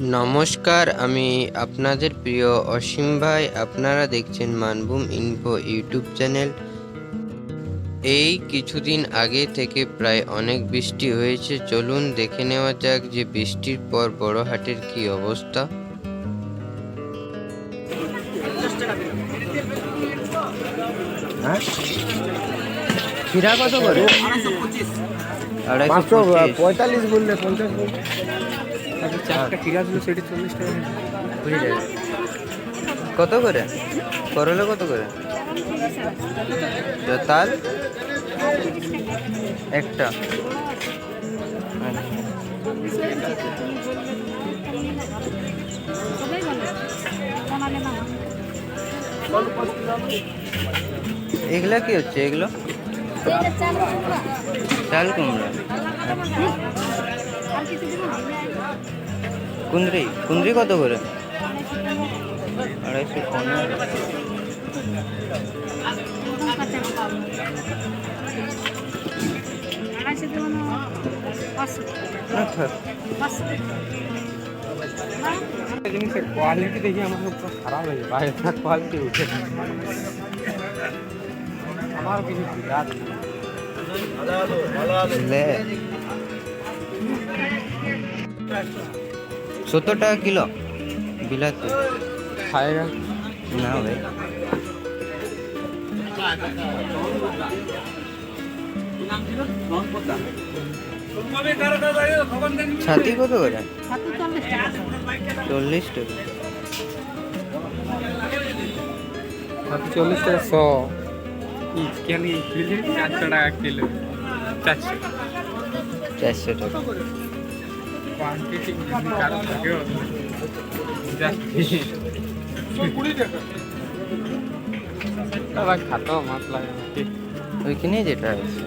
নমস্কার আমি আপনাদের প্রিয় অসীম ভাই। আপনারা দেখছেন মানভূম ইনফো ইউটিউব চ্যানেল। এই কিছুদিন আগে থেকে প্রায় অনেক বৃষ্টি হয়েছে। চলুন দেখে নেওয়া যাক যে বৃষ্টির পর বড় হাটের কি অবস্থা। খিরা কত করে? পাঁচশো। পঁয়তাল্লিশ বললে পঞ্চাশ বললে। চারটা খিরা ছিল সেটি চল্লিশ টাকা বুঝলে কত করে? করলে কত করে? তাল? একটা। এগুলা কি হচ্ছে এগুলো? চাল কুমড়া। কুন্দ্রি কুন্দ্রি কত করে? আড়াইশো পনেরো। জিনিসের কোয়ালিটি দেখি আমার খুব খারাপ হয়ে যায়। কোয়ালিটি উঠে আমার কিছু লে সত্তর টাকা কিলো। বিলাতি। না ভাই ছাতি কত করে? চল্লিশ টাকা। চল্লিশ টাকা শো। কেন কিলো চারশো টাকা কিলো। চারশো। চারশো টাকা। কোয়ান্টিটি কারও থাকেও আবার খাতো মাছ লাগে নাকি? ওইখানে যেটা আছে।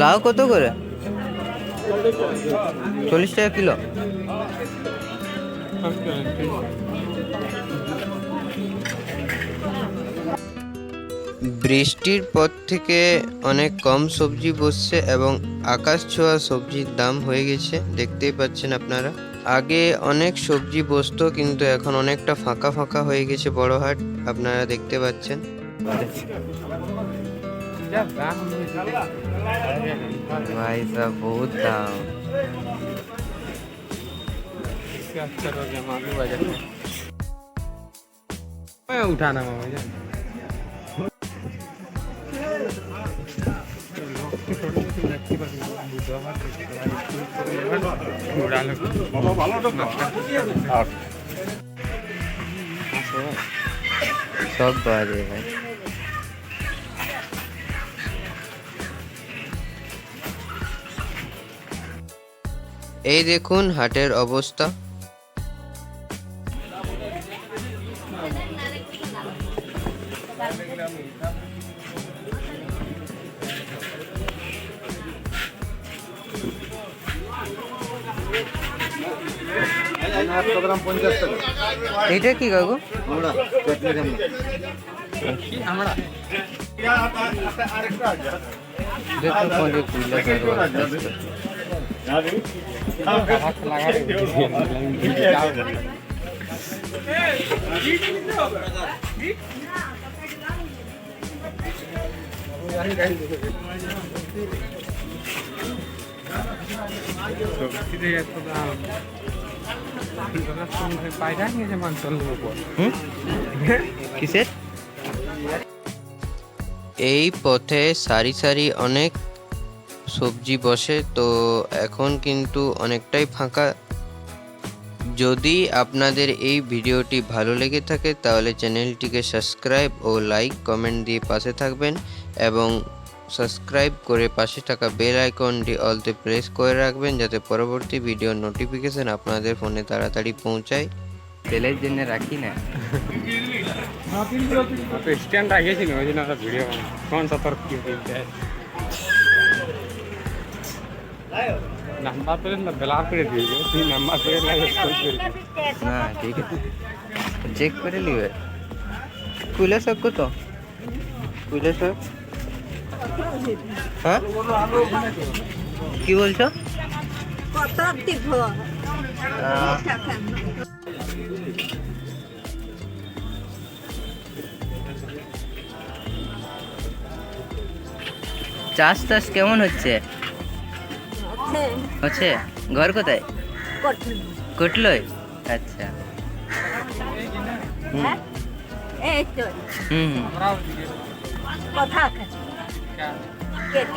লাউ কত করে? চল্লিশ টাকা কিলো। বৃষ্টির পর থেকে অনেক কম সবজি বসছে এবং আকাশ ছোঁয়া সবজির দাম হয়ে গেছে, দেখতেই পাচ্ছেন আপনারা। আগে অনেক সবজি বসতো, কিন্তু এখন অনেকটা ফাঁকা ফাঁকা হয়ে গেছে বড় হাট, আপনারা দেখতে পাচ্ছেন। ভাই সাহ বহুত দাম उठाना मामा जान সব বাজে ভাই এই দেখুন হাটের অবস্থা। এইটা কি কাকু আমরা এই পথে সারি সারি অনেক সবজি বসে তো এখন কিন্তু অনেকটাই ফাঁকা। যদি আপনাদের এই ভিডিওটি ভালো লেগে থাকে তাহলে চ্যানেলটিকে সাবস্ক্রাইব ও লাইক কমেন্ট দিয়ে পাশে থাকবেন এবং সাবস্ক্রাইব করে পাশে থাকা বেল আইকনটি অলতে প্রেস করে রাখবেন যাতে পরবর্তী ভিডিওর নোটিফিকেশন আপনাদের ফোনে তাড়াতাড়ি পৌঁছায়। তেলের জন্য রাখি না। স্ট্যান্ড না ওই জন্য ভিডিও কোন সতর্ক নাম্বার প্লেট না ব্লার করে দিয়েছে তুই নাম্বার প্লেট লাগে না ঠিক আছে চেক করে নিবে কুইলা শাক কত কুইলা শাক হ্যাঁ কি বলছো কত দিব চাষ টাস কেমন হচ্ছে হচ্ছে? ঘর কোথায়? কটলই। আচ্ছা। হুম। হ্যাঁ? হুম হুম। কথা কেটে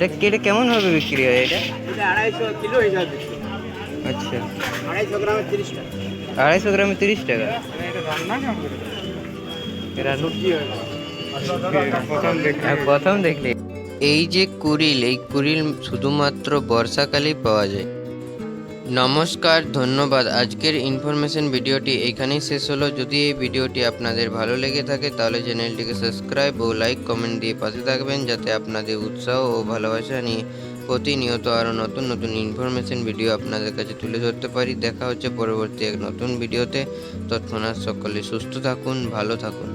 এটা কেটে কেমন ভাবে বিক্রি হয় এটা? এটা আড়াইশো কিলো হিসাবে আচ্ছা। আড়াইশো গ্রামে তিরিশ টাকা। আড়াইশো গ্রামে তিরিশ টাকা? হয়। প্রথম দেখি প্রথম দেখলি। এই যে কুরিল এই কুরিল শুধুমাত্র বর্ষাকালেই পাওয়া যায়। নমস্কার, ধন্যবাদ। আজকের ইনফরমেশন ভিডিওটি এখানেই শেষ হলো। যদি এই ভিডিওটি আপনাদের ভালো লেগে থাকে, তাহলে চ্যানেলটিকে সাবস্ক্রাইব ও লাইক কমেন্ট দিয়ে পাশে থাকবেন, যাতে আপনাদের উৎসাহ ও ভালোবাসা নিয়ে প্রতিনিয়ত আরও নতুন নতুন ইনফরমেশন ভিডিও আপনাদের কাছে তুলে ধরতে পারি। দেখা হচ্ছে পরবর্তী এক নতুন ভিডিওতে। তৎক্ষণাৎ সকলে সুস্থ থাকুন, ভালো থাকুন।